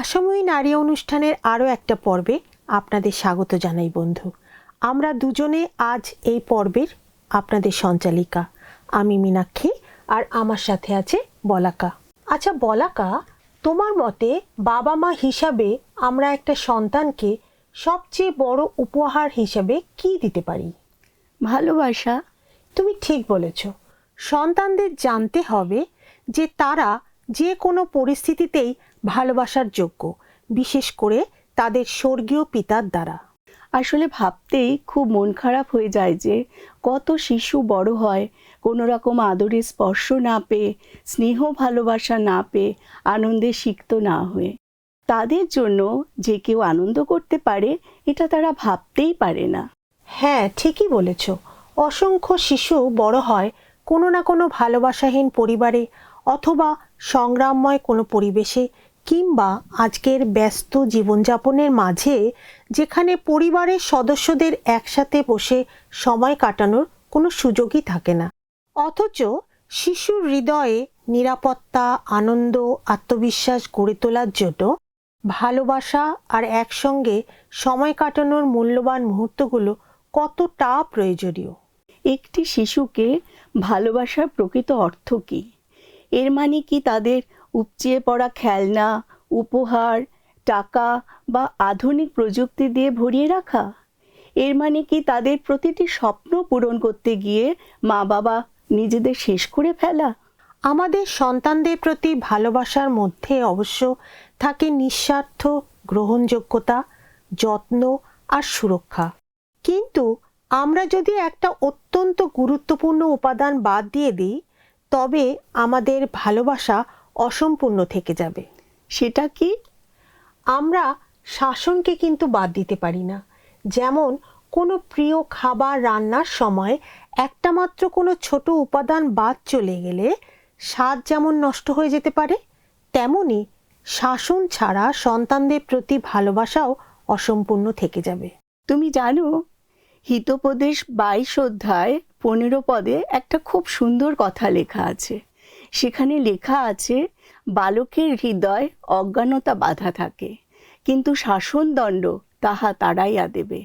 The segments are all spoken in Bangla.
আসাময়ী নারী অনুষ্ঠানের আরও একটা পর্বে আপনাদের স্বাগত জানাই বন্ধু। আমরা দুজনে আজ এই পর্বের আপনাদের সঞ্চালিকা। আমি মীনাক্ষী আর আমার সাথে আছে বলাকা। আচ্ছা বলাকা তোমার মতে বাবা মা হিসাবে আমরা একটা সন্তানকে সবচেয়ে বড় উপহার হিসাবে কি দিতে পারি? ভালোবাসা। তুমি ঠিক বলেছ। সন্তানদের জানতে হবে যে তারা যে কোনো পরিস্থিতিতেই ভালোবাসার যোগ্য বিশেষ করে তাদের স্বর্গীয় পিতার দ্বারা। আসলে ভাবতেই খুব মন খারাপ হয়ে যায় যে কত শিশু বড় হয় কোনো রকম আদরের স্পর্শ না পেয়ে স্নেহ ভালোবাসা না পেয়ে আনন্দে সিক্ত না হয়ে। তাদের জন্য যে কেউ আনন্দ করতে পারে এটা তারা ভাবতেই পারে না। হ্যাঁ ঠিকই বলেছ। অসংখ্য শিশু বড় হয় কোনো না কোনো ভালোবাসাহীন পরিবারে অথবা সংগ্রামময় কোনো পরিবেশে কিংবা আজকের ব্যস্ত জীবনযাপনের মাঝে যেখানে পরিবারের সদস্যদের একসাথে বসে সময় কাটানোর কোনো সুযোগই থাকে না। অথচ শিশুর হৃদয়ে নিরাপত্তা, আনন্দ, আত্মবিশ্বাস গড়ে তোলার জন্য ভালোবাসা আর একসঙ্গে সময় কাটানোর মূল্যবান মুহূর্তগুলো কতটা প্রয়োজনীয়? একটি শিশুকে ভালোবাসার প্রকৃত অর্থ কী? এর মানে কি তাদের উপচিয়ে পড়া খেলনা, উপহার, টাকা বা আধুনিক প্রযুক্তি দিয়ে ভরিয়ে রাখা? এর মানে কি তাদের প্রতিটি স্বপ্ন পূরণ করতে গিয়ে মা বাবা নিজেদের শেষ করে ফেলা? আমাদের সন্তানদের প্রতি ভালোবাসার মধ্যে অবশ্য থাকে নিঃস্বার্থ, গ্রহণযোগ্যতা, যত্ন আর সুরক্ষা। কিন্তু আমরা যদি একটা অত্যন্ত গুরুত্বপূর্ণ উপাদান বাদ দিয়ে দিই, তবে আমাদের ভালোবাসা অসম্পূর্ণ থেকে যাবে। সেটা কি? আমরা শাসনকে কিন্তু বাদ দিতে পারি না। যেমন কোনো প্রিয় খাবার রান্নার সময় একটা মাত্র কোনো ছোট উপাদান বাদ চলে গেলে স্বাদ যেমন নষ্ট হয়ে যেতে পারে, তেমনি শাসন ছাড়া সন্তানদের প্রতি ভালোবাসাও অসম্পূর্ণ থেকে যাবে। তুমি জানো, হিতোপদেশ বাইশ অধ্যায় পনেরো পদে একটা খুব সুন্দর কথা লেখা আছে। সেখানে লেখা আছে, বালকের হৃদয় অজ্ঞানতা বাধা থাকে, কিন্তু শাসনদণ্ড তাহা তাড়াইয়া দেবে।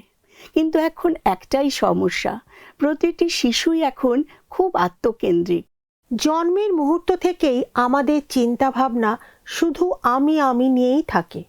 কিন্তু এখন একটাই সমস্যা, প্রতিটি শিশুই এখন খুব আত্মকেন্দ্রিক। জন্মের মুহূর্ত থেকেই আমাদের চিন্তাভাবনা শুধু আমি আমি নিয়েই থাকে।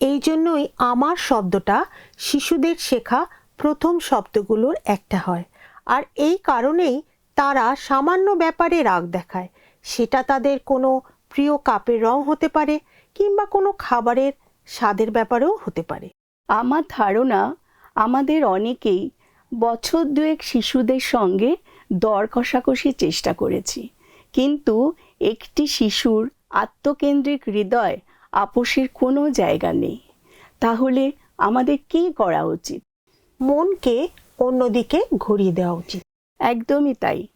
এই জন্যই আমার শব্দটা শিশুদের শেখা প্রথম শব্দগুলোর একটা হয়। আর এই কারণেই তারা সামান্য ব্যাপারে রাগ দেখায়। সেটা তাদের কোনো প্রিয় কাপের রং হতে পারে কিংবা কোনো খাবারের স্বাদের ব্যাপারেও হতে পারে। আমার ধারণা আমাদের অনেকেই বছর দুয়েক শিশুদের সঙ্গে দর কষাকষির চেষ্টা করেছি। কিন্তু একটি শিশুর আত্মকেন্দ্রিক হৃদয় আপোষের কোনো জায়গা নেই। তাহলে আমাদের কী করা উচিত? মনকে অন্যদিকে ঘুরিয়ে দেওয়া উচিত। একদমই তাই।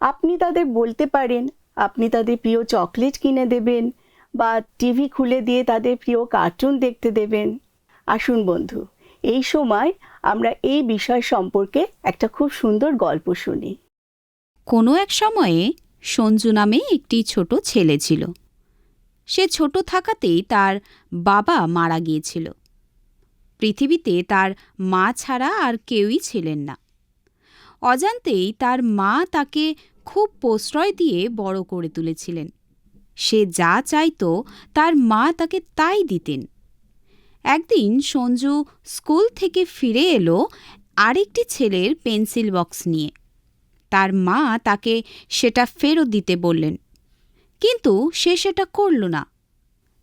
আপনি তাদের বলতে পারেন আপনি তাদের প্রিয় চকলেট কিনে দেবেন বা টিভি খুলে দিয়ে তাদের প্রিয় কার্টুন দেখতে দেবেন। আসুন বন্ধু, এই সময় আমরা এই বিষয় সম্পর্কে একটা খুব সুন্দর গল্প শুনি। কোনো এক সময়ে সঞ্জু নামে একটি ছোট ছেলে ছিল। সে ছোট থাকাতেই তার বাবা মারা গিয়েছিল। পৃথিবীতে তার মা ছাড়া আর কেউই ছিলেন না। অজান্তেই তার মা তাকে খুব প্রশ্রয় দিয়ে বড় করে তুলেছিলেন। সে যা চাইত তার মা তাকে তাই দিতেন। একদিন সঞ্জু স্কুল থেকে ফিরে এলো আরেকটি ছেলের পেন্সিল বক্স নিয়ে। তার মা তাকে সেটা ফেরত দিতে বললেন, কিন্তু সে সেটা করল না।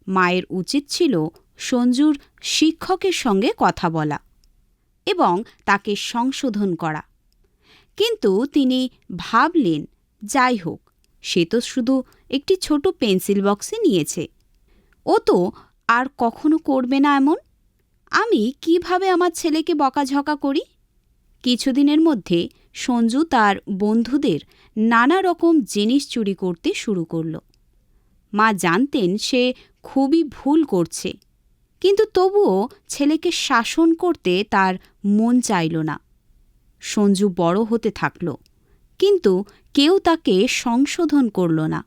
মায়ের উচিত ছিল সঞ্জুর শিক্ষকের সঙ্গে কথা বলা এবং তাকে সংশোধন করা। কিন্তু তিনি ভাবলেন যাই হোক, সে তো শুধু একটি ছোট পেন্সিল বক্সে নিয়েছে। ও তো আর কখনো করবে না এমন? আমি কীভাবে আমার ছেলেকে বকাঝকা করি? কিছুদিনের মধ্যে সঞ্জু তার বন্ধুদের নানা রকম জিনিস চুরি করতে শুরু করল। মা জানতেন সে খুবই ভুল করছে, কিন্তু তবুও ছেলেকে শাসন করতে তার মন চাইল না। সঞ্জু বড় হতে থাকল। কিন্তু কেউ তাকে সংশোধন করল না।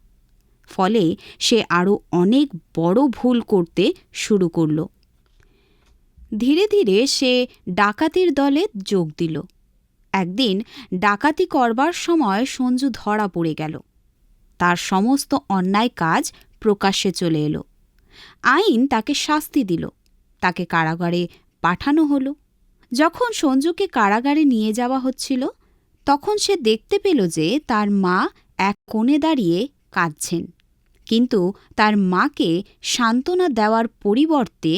ফলে সে আরও অনেক বড় ভুল করতে শুরু করল। ধীরে ধীরে সে ডাকাতির দলে যোগ দিল। একদিন ডাকাতি করবার সময় সঞ্জু ধরা পড়ে গেল। তার সমস্ত অন্যায় কাজ প্রকাশ্যে চলে এলো। আইন তাকে শাস্তি দিল। তাকে কারাগারে পাঠানো হলো। যখন সঞ্জুকে কারাগারে নিয়ে যাওয়া হচ্ছিল তখন সে দেখতে পেল যে তার মা এক কোণে দাঁড়িয়ে কাঁদছেন। কিন্তু তার মাকে সান্ত্বনা দেওয়ার পরিবর্তে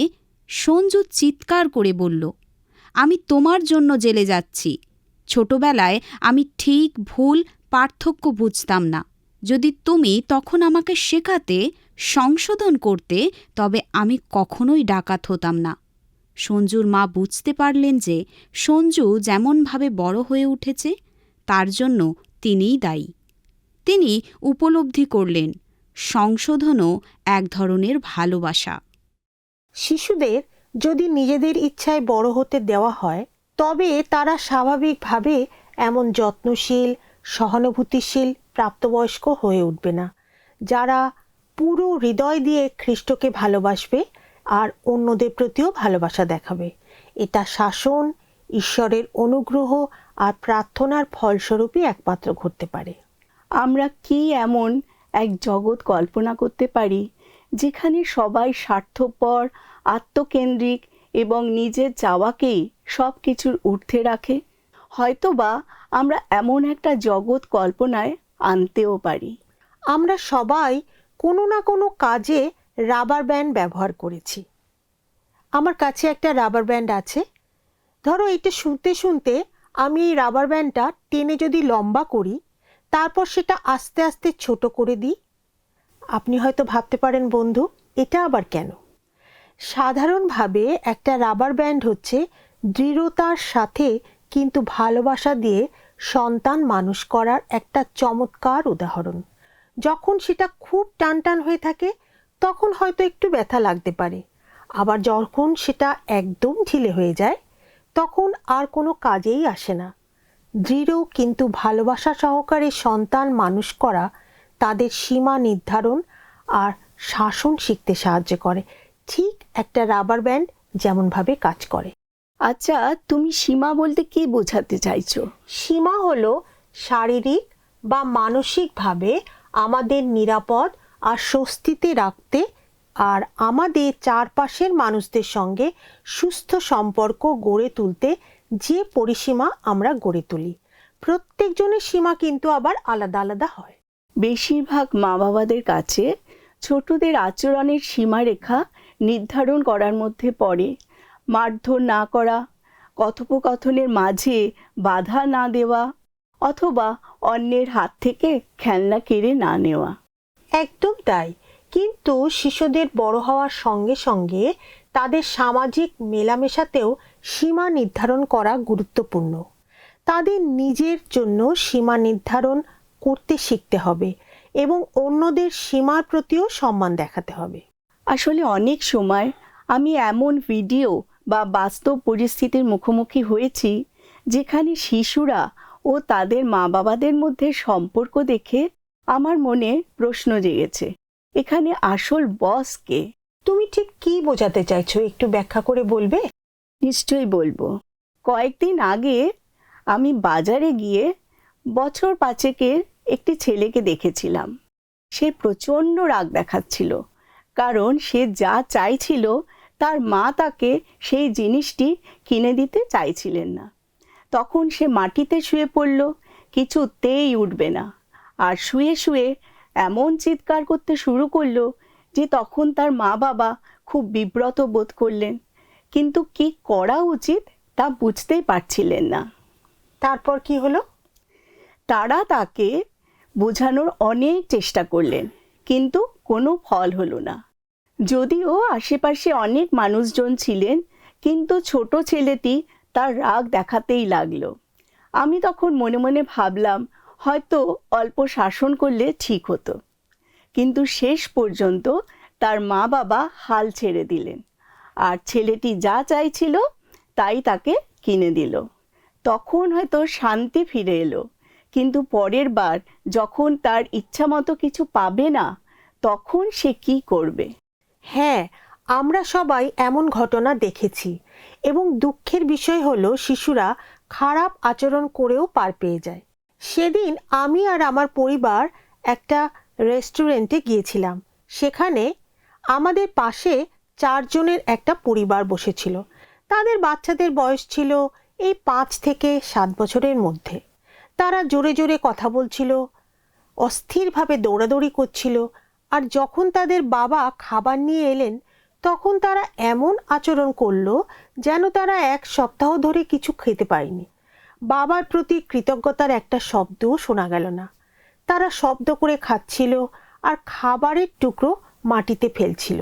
সঞ্জু চিৎকার করে বলল, আমি তোমার জন্য জেলে যাচ্ছি। ছোটবেলায় আমি ঠিক ভুল পার্থক্য বুঝতাম না। যদি তুমি তখন আমাকে শেখাতে, সংশোধন করতে, তবে আমি কখনোই ডাকাত হতাম না। সঞ্জুর মা বুঝতে পারলেন যে সঞ্জু যেমনভাবে বড় হয়ে উঠেছে তার জন্য তিনিই দায়ী। তিনি উপলব্ধি করলেন, সংশোধনও এক ধরনের ভালোবাসা। শিশুদের যদি নিজেদের ইচ্ছায় বড় হতে দেওয়া হয়, তবে তারা স্বাভাবিকভাবে এমন যত্নশীল, সহানুভূতিশীল, প্রাপ্তবয়স্ক হয়ে উঠবে না। যারা পুরো হৃদয় দিয়ে খ্রিস্টকে ভালোবাসবে আর অন্যদের প্রতিও ভালোবাসা দেখাবে। এটা শাসন ঈশ্বরের অনুগ্রহ আর প্রার্থনার ফলস্বরূপই একমাত্র ঘটতে পারে। আমরা কি এমন এক জগৎ কল্পনা করতে পারি, যেখানে সবাই স্বার্থপর, আত্মকেন্দ্রিক এবং নিজের চাওয়াকেই সব কিছুর ঊর্ধ্বে রাখে? হয়তোবা আমরা এমন একটা জগৎ কল্পনায় আনতেও পারি। আমরা সবাই কোনো না কোনো কাজে রাবার ব্যান্ড ব্যবহার করেছি। আমার কাছে একটা রাবার ব্যান্ড আছে। ধরো এটা শুনতে শুনতে আমি এই রাবার ব্যান্ডটা টেনে যদি লম্বা করি, তারপর সেটা আস্তে আস্তে ছোট করে দিই। আপনি হয়তো ভাবতে পারেন, বন্ধু, এটা আবার কেন? সাধারণভাবে একটা রাবার ব্যান্ড হচ্ছে দৃঢ়তার সাথে কিন্তু ভালোবাসা দিয়ে সন্তান মানুষ করার একটা চমৎকার উদাহরণ। যখন সেটা খুব টান টান হয়ে থাকে, তখন হয়তো একটু ব্যথা লাগতে পারে। আবার যখন সেটা একদম ঢিলে হয়ে যায় তখন আর কোনো কাজেই আসে না। দৃঢ় কিন্তু ভালোবাসা সহকারে সন্তান মানুষ করা তাদের সীমা নির্ধারণ আর শাসন শিখতে সাহায্য করে। ঠিক একটা রাবার ব্যান্ড যেমনভাবে কাজ করে। আচ্ছা তুমি সীমা বলতে কি বোঝাতে চাইছো? সীমা হলো শারীরিক বা মানসিকভাবে আমাদের নিরাপদ আর স্বস্তিতে রাখতে আর আমাদের চারপাশের মানুষদের সঙ্গে সুস্থ সম্পর্ক গড়ে তুলতে যে পরিসীমা আমরা গড়ে তুলি প্রত্যেকজনের সীমা কিন্তু আবার আলাদা আলাদা হয়। বেশিরভাগ মা বাবাদের কাছে ছোটদের আচরণের সীমারেখা নির্ধারণ করার মধ্যে পড়ে। মারধর না করা কথোপকথনের মাঝে বাধা না দেওয়া অথবা অন্যের হাত থেকে খেলনা কেড়ে না নেওয়া। একদম তাই। কিন্তু শিশুদের বড় হওয়ার সঙ্গে সঙ্গে তাদের সামাজিক মেলামেশাতেও সীমা নির্ধারণ করা গুরুত্বপূর্ণ। তাদের নিজের জন্য সীমা নির্ধারণ করতে শিখতে হবে এবং অন্যদের সীমার প্রতিও সম্মান দেখাতে হবে। আসলে অনেক সময় আমি এমন ভিডিও বা বাস্তব পরিস্থিতির মুখোমুখি হয়েছি যেখানে শিশুরা ও তাদের মা বাবাদের মধ্যে সম্পর্ক দেখে আমার মনে প্রশ্ন জেগেছে। এখানে আসল বস কে? তুমি ঠিক কি বোঝাতে চাইছো একটু ব্যাখ্যা করে বলবে? নিশ্চয়ই বলব। কয়েকদিন আগে আমি বাজারে গিয়ে বছর পাঁচেকের একটি ছেলেকে দেখেছিলাম। সে প্রচণ্ড রাগ দেখাচ্ছিল কারণ সে যা চাইছিল তার মা তাকে সেই জিনিসটি কিনে দিতে চাইছিলেন না। তখন সে মাটিতে শুয়ে পড়ল কিছুতেই উঠবে না আর শুয়ে শুয়ে এমন চিৎকার করতে শুরু করল যে তখন তার মা বাবা খুব বিব্রত বোধ করলেন। কিন্তু কি করা উচিত তা বুঝতেই পারছিলেন না। তারপর কি হলো? তারা তাকে বোঝানোর অনেক চেষ্টা করলেন কিন্তু কোনো ফল হলো না। যদিও আশেপাশে অনেক মানুষজন ছিলেন কিন্তু ছোট ছেলেটি তার রাগ দেখাতেই লাগল। আমি তখন মনে মনে ভাবলাম হয়তো অল্প শাসন করলে ঠিক হতো। কিন্তু শেষ পর্যন্ত তার মা বাবা হাল ছেড়ে দিলেন। আর ছেলেটি যা চাইছিল তাই তাকে কিনে দিল। তখন হয়তো শান্তি ফিরে এলো। কিন্তু পরের বার যখন তার ইচ্ছা মতো কিছু পাবে না, তখন সে কি করবে? হ্যাঁ আমরা সবাই এমন ঘটনা দেখেছি এবং দুঃখের বিষয় হলো শিশুরা খারাপ আচরণ করেও পার পেয়ে যায়। সেদিন আমি আর আমার পরিবার একটা রেস্টুরেন্টে গিয়েছিলাম। সেখানে আমাদের পাশে চারজনের একটা পরিবার বসেছিল। তাদের বাচ্চাদের বয়স ছিল এই পাঁচ থেকে সাত বছরের মধ্যে। তারা জোরে জোরে কথা বলছিল, অস্থিরভাবে দৌড়াদৌড়ি করছিল আর যখন তাদের বাবা খাবার নিয়ে এলেন, তখন তারা এমন আচরণ করল যেন তারা এক সপ্তাহ ধরে কিছু খেতে পায়নি বাবার প্রতি কৃতজ্ঞতার একটা শব্দও শোনা গেল না। তারা শব্দ করে খাচ্ছিল আর খাবারের টুকরো মাটিতে ফেলছিল।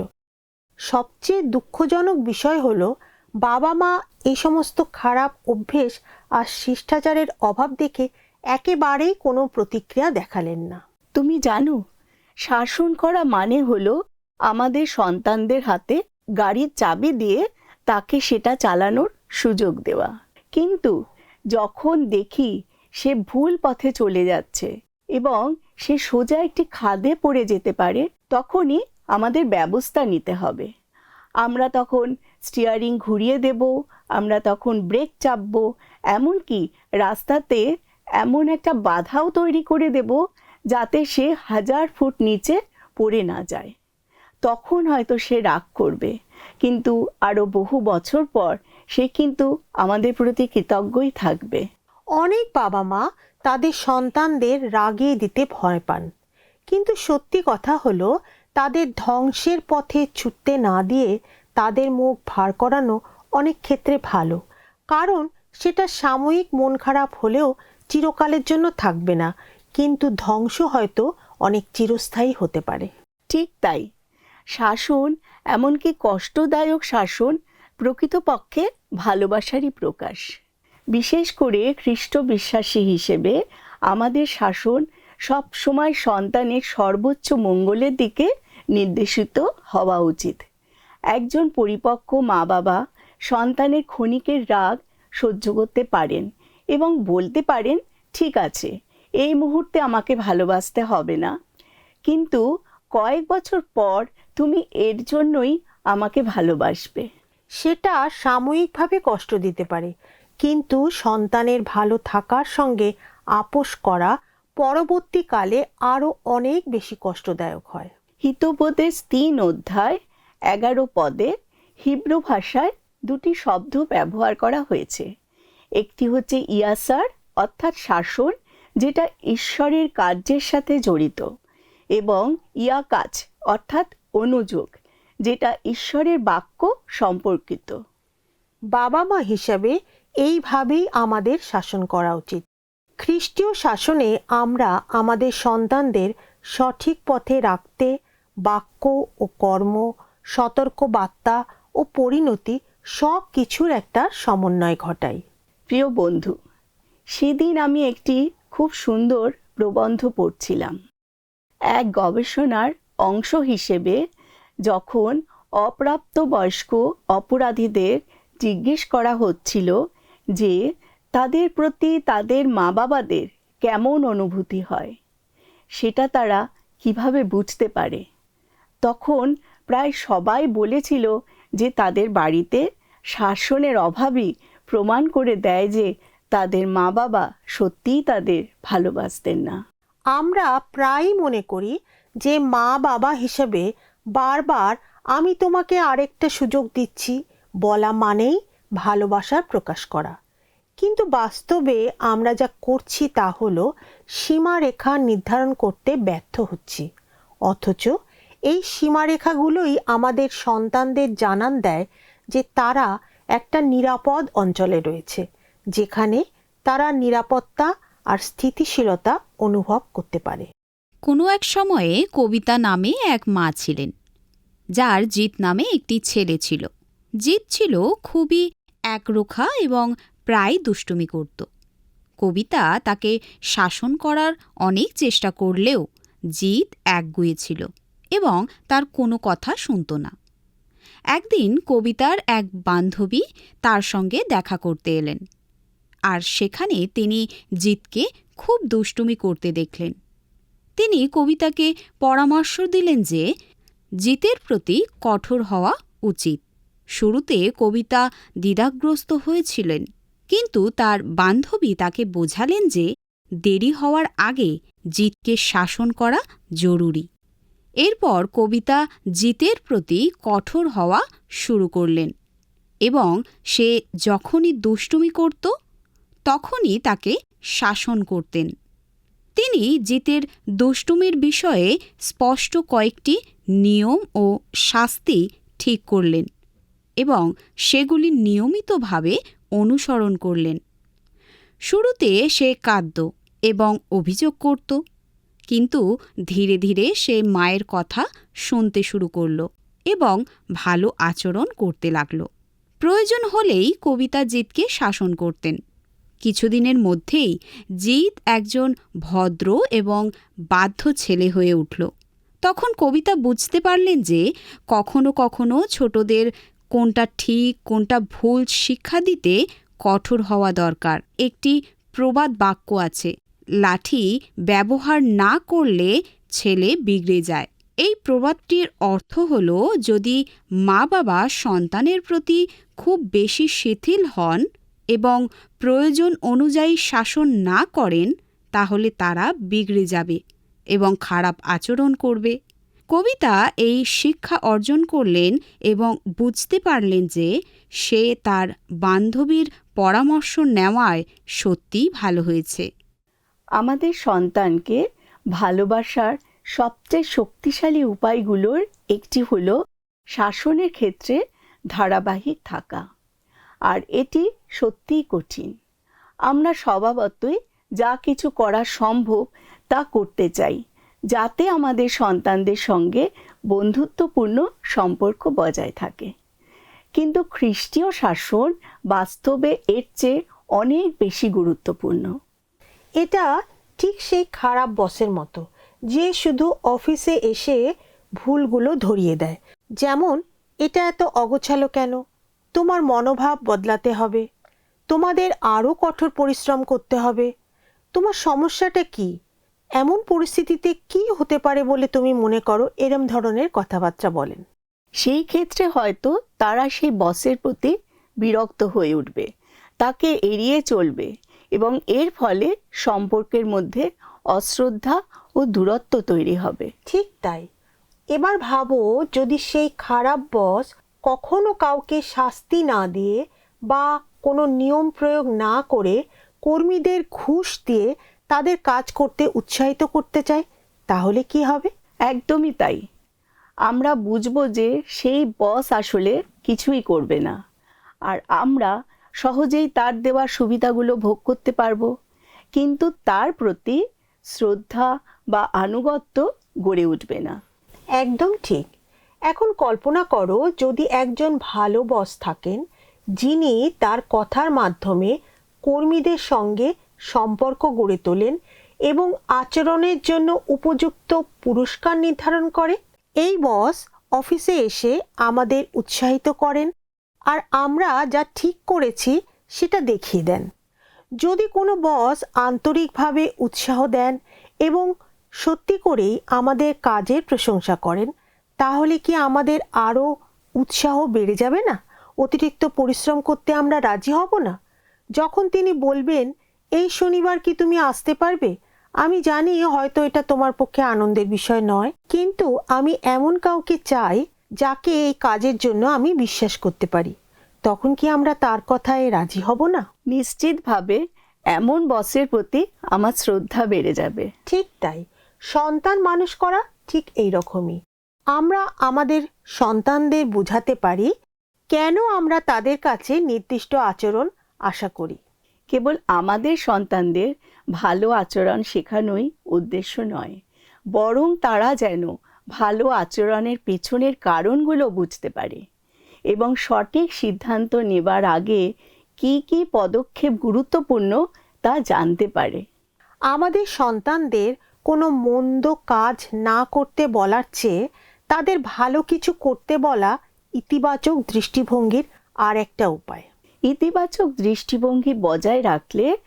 সবচেয়ে দুঃখজনক বিষয় হলো, বাবা মা এই সমস্ত খারাপ অভ্যেস আর শিষ্টাচারের অভাব দেখে একেবারেই কোনো প্রতিক্রিয়া দেখালেন না। তুমি জানো, শাসন করা মানে হলো আমাদের সন্তানদের হাতে গাড়ির চাবি দিয়ে তাকে সেটা চালানোর সুযোগ দেওয়া। কিন্তু যখন দেখি সে ভুল পথে চলে যাচ্ছে এবং সে সোজা একটি খাদে পড়ে যেতে পারে, তখনই আমাদের ব্যবস্থা নিতে হবে। আমরা তখন স্টিয়ারিং ঘুরিয়ে দেব, আমরা তখন ব্রেক চাপবো, এমনকি রাস্তাতে এমন একটা বাধাও তৈরি করে দেব যাতে সে হাজার ফুট নিচে পড়ে না যায়। তখন হয়তো সে রাগ করবে, কিন্তু আরও বহু বছর পর সে কিন্তু আমাদের প্রতি কৃতজ্ঞই থাকবে। অনেক বাবা মা তাদের সন্তানদের রাগিয়ে দিতে ভয় পান। কিন্তু সত্যি কথা হলো তাদের ধ্বংসের পথে ছুটতে না দিয়ে তাদের মুখ ভার করানো অনেক ক্ষেত্রে ভালো। কারণ সেটা সাময়িক মন খারাপ হলেও চিরকালের জন্য থাকবে না কিন্তু ধ্বংস হয়তো অনেক চিরস্থায়ী হতে পারে। ঠিক তাই। শাসন এমনকি কষ্টদায়ক শাসন প্রকৃতপক্ষে ভালোবাসারই প্রকাশ। বিশেষ করে খ্রিস্ট বিশ্বাসী হিসেবে আমাদের শাসন সব সময় সন্তানের সর্বোচ্চ মঙ্গলের দিকে নির্দেশিত হওয়া উচিত। একজন পরিপক্ক মা বাবা সন্তানের ক্ষণিকের রাগ সহ্য করতে পারেন এবং বলতে পারেন, ঠিক আছে, এই মুহূর্তে আমাকে ভালোবাসতে হবে না। কিন্তু কয়েক বছর পর তুমি এর জন্যই আমাকে ভালোবাসবে। সেটা সাময়িকভাবে কষ্ট দিতে পারে। কিন্তু সন্তানের ভালো থাকার সঙ্গে আপোষ করা পরবর্তীকালে আরও অনেক বেশি কষ্টদায়ক হয়। হিতোপদেশ তিন অধ্যায়, এগারো পদে হিব্রু ভাষায় দুটি শব্দ ব্যবহার করা হয়েছে। একটি হচ্ছে ইয়াসার, অর্থাৎ শাসন, যেটা ঈশ্বরের কার্যের সাথে জড়িত, এবং ইয়াকাজ অর্থাৎ অনুযোগ। যেটা ঈশ্বরের বাক্য সম্পর্কিত। বাবা মা হিসাবে এইভাবেই আমাদের শাসন করা উচিত। খ্রিস্টীয় শাসনে আমরা আমাদের সন্তানদের সঠিক পথে রাখতে বাক্য ও কর্ম সতর্ক বার্তা ও পরিণতি সব কিছুর একটা সমন্বয় ঘটাই। প্রিয় বন্ধু, সেদিন আমি একটি খুব সুন্দর প্রবন্ধ পড়ছিলাম। এক গবেষণার অংশ হিসেবে যখন অপ্রাপ্তবয়স্ক অপরাধীদের জিজ্ঞেস করা হচ্ছিল যে তাদের প্রতি তাদের মা বাবাদের কেমন অনুভূতি হয়, সেটা তারা কীভাবে বুঝতে পারে। তখন প্রায় সবাই বলেছিল যে তাদের বাড়িতে শাসনের অভাবই প্রমাণ করে দেয় যে তাদের মা বাবা সত্যিই তাদের ভালোবাসতেন না। আমরা প্রায়ই মনে করি যে মা বাবা হিসেবে বারবার আমি তোমাকে আরেকটা সুযোগ দিচ্ছি, বলা মানেই ভালোবাসার প্রকাশ করা। কিন্তু বাস্তবে আমরা যা করছি তা হলো সীমারেখা নির্ধারণ করতে ব্যর্থ হচ্ছি। অথচ এই সীমারেখাগুলোই আমাদের সন্তানদের জানান দেয় যে তারা একটা নিরাপদ অঞ্চলে রয়েছে, যেখানে তারা নিরাপত্তা আর স্থিতিশীলতা অনুভব করতে পারে। কোনো এক সময়ে কবিতা নামে এক মা ছিলেন। যার জিৎ নামে একটি ছেলে ছিল। জিৎ ছিল খুবই একরোখা এবং প্রায় দুষ্টুমি করত। কবিতা তাকে শাসন করার অনেক চেষ্টা করলেও জিৎ একগুয়ে ছিল এবং তার কোনো কথা শুনত না। একদিন কবিতার এক বান্ধবী তার সঙ্গে দেখা করতে এলেন। আর সেখানে তিনি জিতকে খুব দুষ্টুমি করতে দেখলেন। তিনি কবিতাকে পরামর্শ দিলেন যে জিতের প্রতি কঠোর হওয়া উচিত। শুরুতে কবিতা দ্বিধাগ্রস্ত হয়েছিলেন, কিন্তু তার বান্ধবী তাকে বোঝালেন যে দেরি হওয়ার আগে জিতকে শাসন করা জরুরি। এরপর কবিতা জিতের প্রতি কঠোর হওয়া শুরু করলেন এবং সে যখনই দুষ্টুমি করত, তখনই তাকে শাসন করতেন। তিনি জিতের দুষ্টুমির বিষয়ে স্পষ্ট কয়েকটি নিয়ম ও শাস্তি ঠিক করলেন এবং সেগুলি নিয়মিতভাবে অনুসরণ করলেন। শুরুতে সে কাঁদত এবং অভিযোগ করত, কিন্তু ধীরে ধীরে সে মায়ের কথা শুনতে শুরু করল এবং ভালো আচরণ করতে লাগল। প্রয়োজন হলেই কবিতা জিতকে শাসন করতেন। কিছুদিনের মধ্যেই জিত একজন ভদ্র এবং বাধ্য ছেলে হয়ে উঠল। তখন কবিতা বুঝতে পারলেন যে কখনো কখনো ছোটদের কোনটা ঠিক, কোনটা ভুল শিক্ষা দিতে কঠোর হওয়া দরকার। একটি প্রবাদ বাক্য আছে, লাঠি ব্যবহার না করলে ছেলে বিগড়ে যায়। এই প্রবাদটির অর্থ হল, যদি মা বাবা সন্তানের প্রতি খুব বেশি শিথিল হন এবং প্রয়োজন অনুযায়ী শাসন না করেন, তাহলে তারা বিগড়ে যাবে এবং খারাপ আচরণ করবে। কবিতা এই শিক্ষা অর্জন করলেন এবং বুঝতে পারলেন যে সে তার বান্ধবীর পরামর্শ নেওয়ায় সত্যিই ভালো হয়েছে। আমাদের সন্তানকে ভালোবাসার সবচেয়ে শক্তিশালী উপায়গুলোর একটি হলো শাসনের ক্ষেত্রে ধারাবাহিক থাকা। আর এটি সত্যিই কঠিন। আমরা স্বভাবতই যা কিছু করা সম্ভব তা করতে চাই, যাতে আমাদের সন্তানদের সঙ্গে বন্ধুত্বপূর্ণ সম্পর্ক বজায় থাকে। কিন্তু খ্রিস্টীয় শাসন বাস্তবে এর চেয়ে অনেক বেশি গুরুত্বপূর্ণ। এটা ঠিক সেই খারাপ বসের মতো, যে শুধু অফিসে এসে ভুলগুলো ধরিয়ে দেয়। যেমন, এটা এত অগোছালো কেন? তোমার মনোভাব বদলাতে হবে। তোমাদের আরও কঠোর পরিশ্রম করতে হবে। তোমার সমস্যাটা কি? এমন পরিস্থিতিতে কি হতে পারে বলে তুমি মনে করো? এরম ধরনের কথাবার্তা বলেন। সেই ক্ষেত্রে হয়তো তারা সেই বসের প্রতি বিরক্ত হয়ে উঠবে। তাকে এড়িয়ে চলবে এবং এর ফলে সম্পর্কের মধ্যে অশ্রদ্ধা ও দূরত্ব তৈরি হবে। ঠিক তাই। এবার ভাবো যদি সেই খারাপ বস কখনো কাউকে শাস্তি না দিয়ে বা কোনো নিয়ম প্রয়োগ না করে কর্মীদের ঘুষ দিয়ে তাদের কাজ করতে উৎসাহিত করতে চায় তাহলে কি হবে? একদমই তাই। আমরা বুঝব যে সেই বস আসলে কিছুই করবে না। আর আমরা সহজেই তার দেওয়া সুবিধাগুলো ভোগ করতে পারব। কিন্তু তার প্রতি শ্রদ্ধা বা আনুগত্য গড়ে উঠবে না। একদম ঠিক। এখন কল্পনা করো যদি একজন ভালো বস থাকেন, যিনি তার কথার মাধ্যমে কর্মীদের সঙ্গে সম্পর্ক গড়ে তোলেন এবং আচরণের জন্য উপযুক্ত পুরস্কার নির্ধারণ করে। এই বস অফিসে এসে আমাদের উৎসাহিত করেন আর আমরা যা ঠিক করেছি সেটা দেখিয়ে দেন। যদি কোনো বস আন্তরিকভাবে উৎসাহ দেন এবং সত্যি করেই আমাদের কাজের প্রশংসা করেন তাহলে কি আমাদের আরও উৎসাহ বেড়ে যাবে না? অতিরিক্ত পরিশ্রম করতে আমরা রাজি হব না? যখন তিনি বলবেন এই শনিবার কি তুমি আসতে পারবে? আমি জানি হয়তো এটা তোমার পক্ষে আনন্দের বিষয় নয় কিন্তু আমি এমন কাউকে চাই যাকে এই কাজের জন্য আমি বিশ্বাস করতে পারি। তখন কি আমরা তার কথায় রাজি হব না? নিশ্চিতভাবে এমন বসের প্রতি আমার শ্রদ্ধা বেড়ে যাবে। ঠিক তাই। সন্তান মানুষ করা ঠিক এই রকমই। আমরা আমাদের সন্তানদের বোঝাতে পারি কেন আমরা তাদের কাছে নির্দিষ্ট আচরণ আশা করি। কেবল আমাদের সন্তানদের ভালো আচরণ শেখানোই উদ্দেশ্য নয় বরং তারা যেন ভালো আচরণের পেছনের কারণগুলো বুঝতে পারে এবং সঠিক সিদ্ধান্ত নেবার আগে কি কি পদক্ষেপ গুরুত্বপূর্ণ তা জানতে পারে। আমাদের সন্তানদের কোনো মন্দ কাজ না করতে বলার চেয়ে তাদের ভালো কিছু করতে বলা ইতিবাচক দৃষ্টিভঙ্গির আর একটা উপায়। ইতিবাচক দৃষ্টিভঙ্গি বজায় রাখলে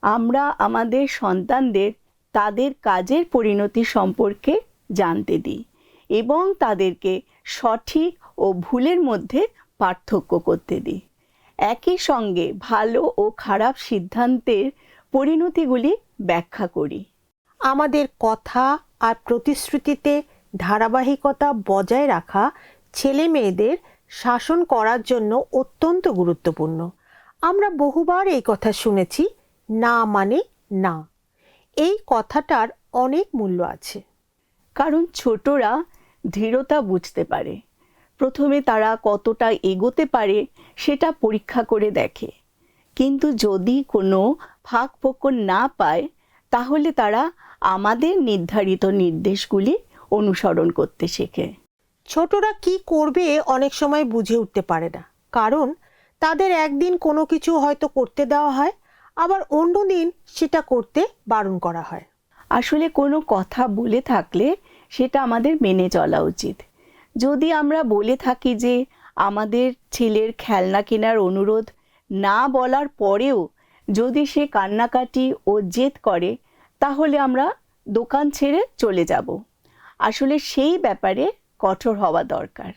আমরা আমাদের সন্তানদের তাদের কাজের পরিণতি সম্পর্কে জানতে দিই এবং তাদেরকে সঠিক ও ভুলের মধ্যে পার্থক্য করতে দিই। একই সঙ্গে ভালো ও খারাপ সিদ্ধান্তের পরিণতিগুলি ব্যাখ্যা করি। আমাদের কথা আর প্রতিশ্রুতিতে ধারাবাহিকতা বজায় রাখা ছেলে মেয়েদের শাসন করার জন্য অত্যন্ত গুরুত্বপূর্ণ। আমরা বহুবার এই কথা শুনেছি, না মানে না। এই কথাটার অনেক মূল্য আছে। কারণ ছোটরা দৃঢ়তা বুঝতে পারে। প্রথমে তারা কতটা এগোতে পারে সেটা পরীক্ষা করে দেখে। কিন্তু যদি কোনো ফাঁক ফোকর না পায়, তাহলে তারা আমাদের নির্ধারিত নির্দেশগুলি অনুসরণ করতে শেখে। ছোটরা কি করবে অনেক সময় বুঝে উঠতে পারে না। কারণ তাদের একদিন কোনো কিছু হয়তো করতে দেওয়া হয় আবার অন্য দিন সেটা করতে বারণ করা হয়। আসলে কোনো কথা বলে থাকলে সেটা আমাদের মেনে চলা উচিত। যদি আমরা বলে থাকি যে আমাদের ছেলের খেলনা কেনার অনুরোধ না বলার পরেও যদি সে কান্নাকাটি ও জেদ করে তাহলে আমরা দোকান ছেড়ে চলে যাব। আসলে সেই ব্যাপারে কঠোর হওয়া দরকার।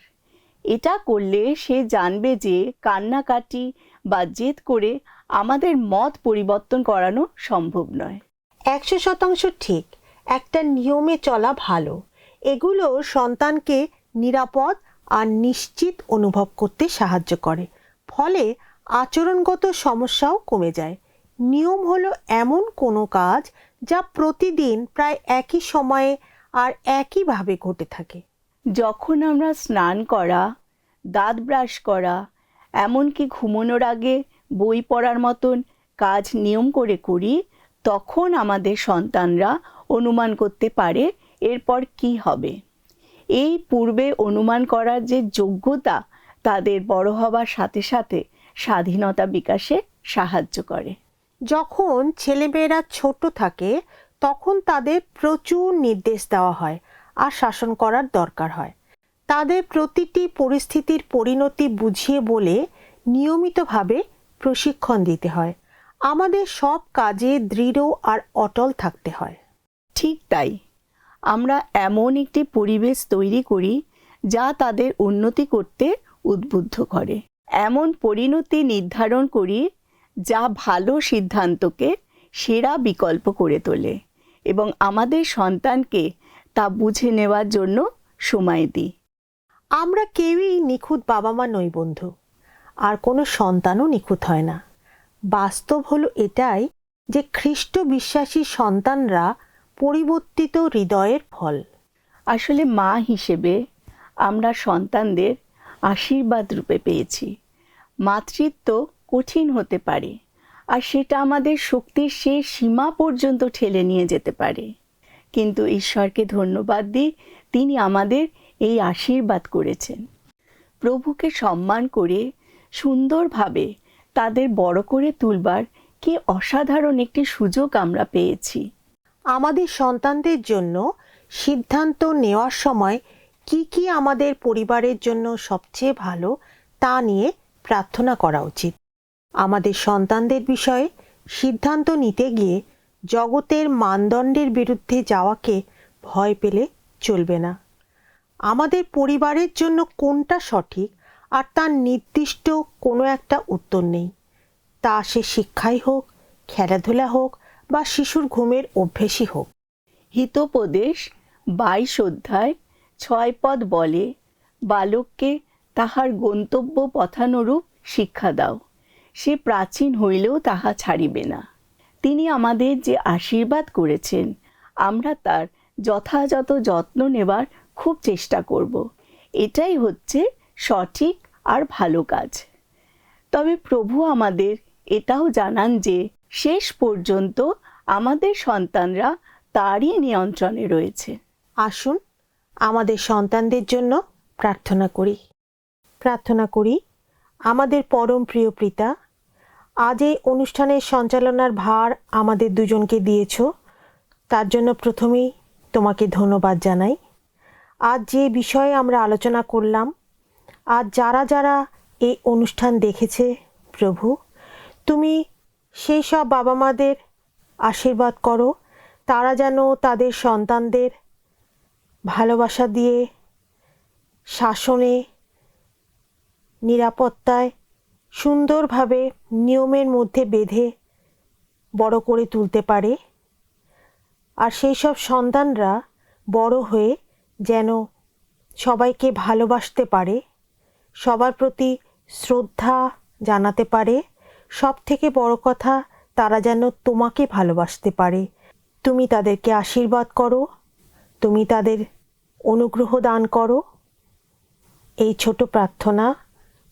এটা করলে সে জানবে যে কান্নাকাটি বা জেদ করে আমাদের মত পরিবর্তন করানো সম্ভব নয়। একশো শতাংশ ঠিক। একটা নিয়মে চলা ভালো। এগুলো সন্তানকে নিরাপদ আর নিশ্চিত অনুভব করতে সাহায্য করে। ফলে আচরণগত সমস্যাও কমে যায়। নিয়ম হলো এমন কোনো কাজ যা প্রতিদিন প্রায় একই সময়ে আর একইভাবে ঘটে থাকে। যখন আমরা স্নান করা, দাঁত ব্রাশ করা, এমনকি ঘুমানোর আগে বই পড়ার মতন কাজ নিয়ম করে করি, তখন আমাদের সন্তানরা অনুমান করতে পারে এরপর কি হবে। এই পূর্বে অনুমান করার যে যোগ্যতা, তাদের বড় হবার সাথে সাথে স্বাধীনতা বিকাশে সাহায্য করে। যখন ছেলেমেয়েরা ছোট থাকে তখন তাদের প্রচুর নির্দেশ দেওয়া হয় আর শাসন করার দরকার হয়। তাদের প্রতিটি পরিস্থিতির পরিণতি বুঝিয়ে বলে নিয়মিতভাবে প্রশিক্ষণ দিতে হয়। আমাদের সব কাজে দৃঢ় আর অটল থাকতে হয়। ঠিক তাই। আমরা এমন একটি পরিবেশ তৈরি করি যা তাদের উন্নতি করতে উদ্বুদ্ধ করে। এমন পরিণতি নির্ধারণ করি যা ভালো সিদ্ধান্তকে সেরা বিকল্প করে তোলে। এবং আমাদের সন্তানকে তা বুঝে নেওয়ার জন্য সময় দিই। আমরা কেউই নিখুঁত বাবা মা নই বন্ধু। আর কোনো সন্তানও নিখুঁত হয় না। বাস্তব হলো এটাই যে খ্রিস্ট বিশ্বাসী সন্তানরা পরিবর্তিত হৃদয়ের ফল। আসলে মা হিসেবে আমরা সন্তানদের আশীর্বাদ রূপে পেয়েছি। মাতৃত্ব কঠিন হতে পারে। আর সেটা আমাদের শক্তির শেষ সীমা পর্যন্ত ঠেলে নিয়ে যেতে পারে। কিন্তু ঈশ্বরকে ধন্যবাদ দিই তিনি আমাদের এই আশীর্বাদ করেছেন। প্রভুকে সম্মান করে, সুন্দরভাবে তাদের বড় করে তুলবার কি অসাধারণ একটি সুযোগ আমরা পেয়েছি। আমাদের সন্তানদের জন্য সিদ্ধান্ত নেওয়ার সময় কি কি আমাদের পরিবারের জন্য সবচেয়ে ভালো তা নিয়ে প্রার্থনা করা উচিত। আমাদের সন্তানদের বিষয়ে সিদ্ধান্ত নিতে গিয়ে জগতের মানদণ্ডের বিরুদ্ধে যাওয়াকে ভয় পেলে চলবে না। আমাদের পরিবারের জন্য কোনটা সঠিক আর তার নির্দিষ্ট কোনো একটা উত্তর নেই। তা সে শিক্ষাই হোক, খেলাধুলা হোক বা শিশুর ঘুমের অভ্যেসই হোক। হিতোপদেশ বাইশ অধ্যায় ছয় পদ বলে, বালককে তাহার গন্তব্য পথানুরূপ শিক্ষা দাও। সে প্রাচীন হইলেও তাহা ছাড়িবে না। তিনি আমাদের যে আশীর্বাদ করেছেন, আমরা তার যথাযথ যত্ন নেবার খুব চেষ্টা করব। এটাই হচ্ছে সঠিক আর ভালো কাজ। তবে প্রভু আমাদের এটাও জানান যে, শেষ পর্যন্ত আমাদের সন্তানরা তারই নিয়ন্ত্রণে রয়েছে। আসুন, আমাদের সন্তানদের জন্য প্রার্থনা করি। প্রার্থনা করি আমাদের পরম প্রিয় পিতা, আজ এই অনুষ্ঠানের সঞ্চালনার ভার আমাদের দুজনকে দিয়েছ। তার জন্য প্রথমেই তোমাকে ধন্যবাদ জানাই। আজ যে বিষয়ে আমরা আলোচনা করলাম, আজ যারা যারা এই অনুষ্ঠান দেখেছে, প্রভু, তুমি সেই সব বাবা মাদের আশীর্বাদ করো। তারা যেন তাদের সন্তানদের ভালোবাসা দিয়ে শাসনে নিরাপত্তায় সুন্দরভাবে নিয়মের মধ্যে বেঁধে বড় করে তুলতে পারে। আর সেই সব সন্তানরা বড় হয়ে যেন সবাইকে ভালোবাসতে পারে, সবার প্রতি শ্রদ্ধা জানাতে পারে সব থেকে বড় কথা তারা যেন তোমাকে ভালোবাসতে পারে। তুমি তাদেরকে আশীর্বাদ করো, তুমি তাদের অনুগ্রহ দান করো। এই ছোট প্রার্থনা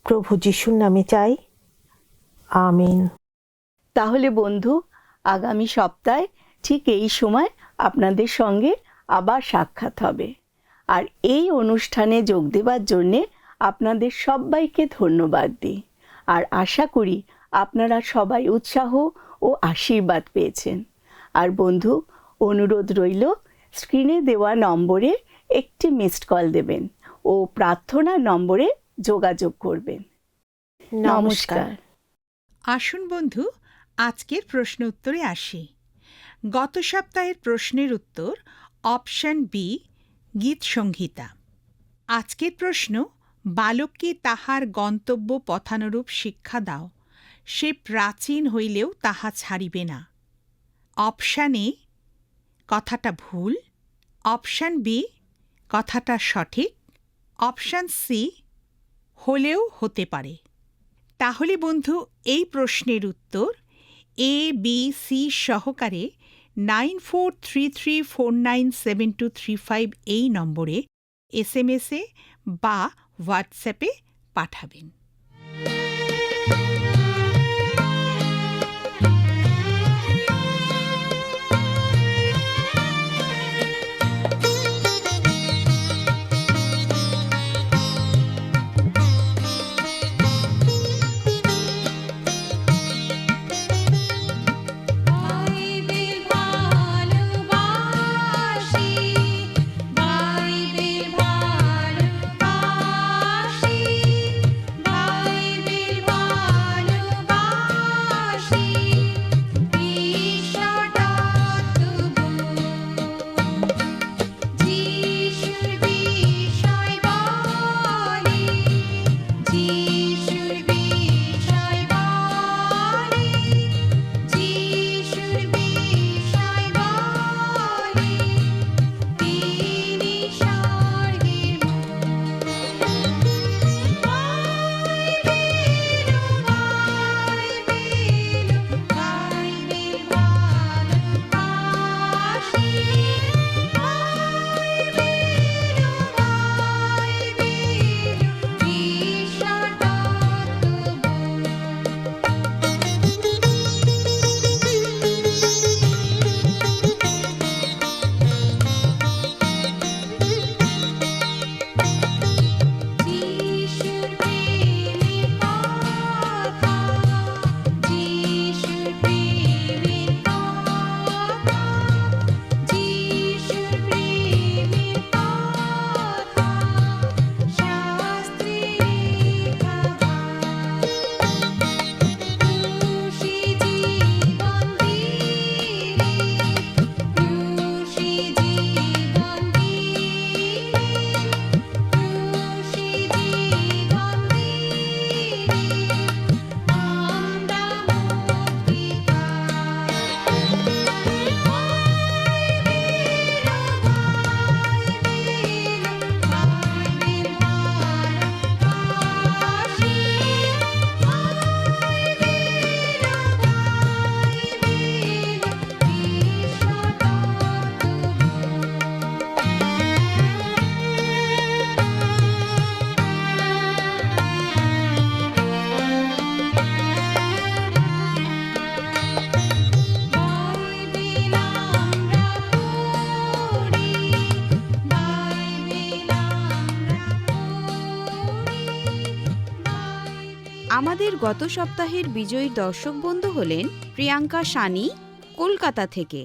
প্রভু যিশুর নামে চাই। আমিন। তাহলে বন্ধু, আগামী সপ্তাহে ঠিক এই সময় আপনাদের সঙ্গে আবার সাক্ষাৎ হবে। আর এই অনুষ্ঠানে যোগ দেওয়ার জন্যে আপনাদের সবাইকে ধন্যবাদ দিই। আর আশা করি আপনারা সবাই উৎসাহ ও আশীর্বাদ পেয়েছেন। আর বন্ধু, অনুরোধ রইল, স্ক্রিনে দেওয়া নম্বরে একটি মিসড কল দেবেন ও প্রার্থনা নম্বরে যোগাযোগ করবেন নমস্কার। আসুন বন্ধু আজকের প্রশ্ন উত্তরে আসি। গত সপ্তাহের প্রশ্নের উত্তর অপশন বি গীত সংহিতা। আজকের প্রশ্ন বালককে তাহার গন্তব্য পথানুরূপ শিক্ষা দাও সে প্রাচীন হইলেও তাহা ছাড়িবে না। অপশান এ কথাটা ভুল। অপশান বি কথাটা সঠিক। অপশান সি হলেও হতে পারে। তাহলে বন্ধু, এই প্রশ্নের উত্তর এ বি সি সহকারে nine four three three four nine seven two three five এই নম্বরে এস এম এসে বা হোয়াটসঅ্যাপে পাঠাবেন। গত সপ্তাহের বিজয়ী দর্শক বন্ধু হলেন প্রিয়াঙ্কা সানি কলকাতা থেকে।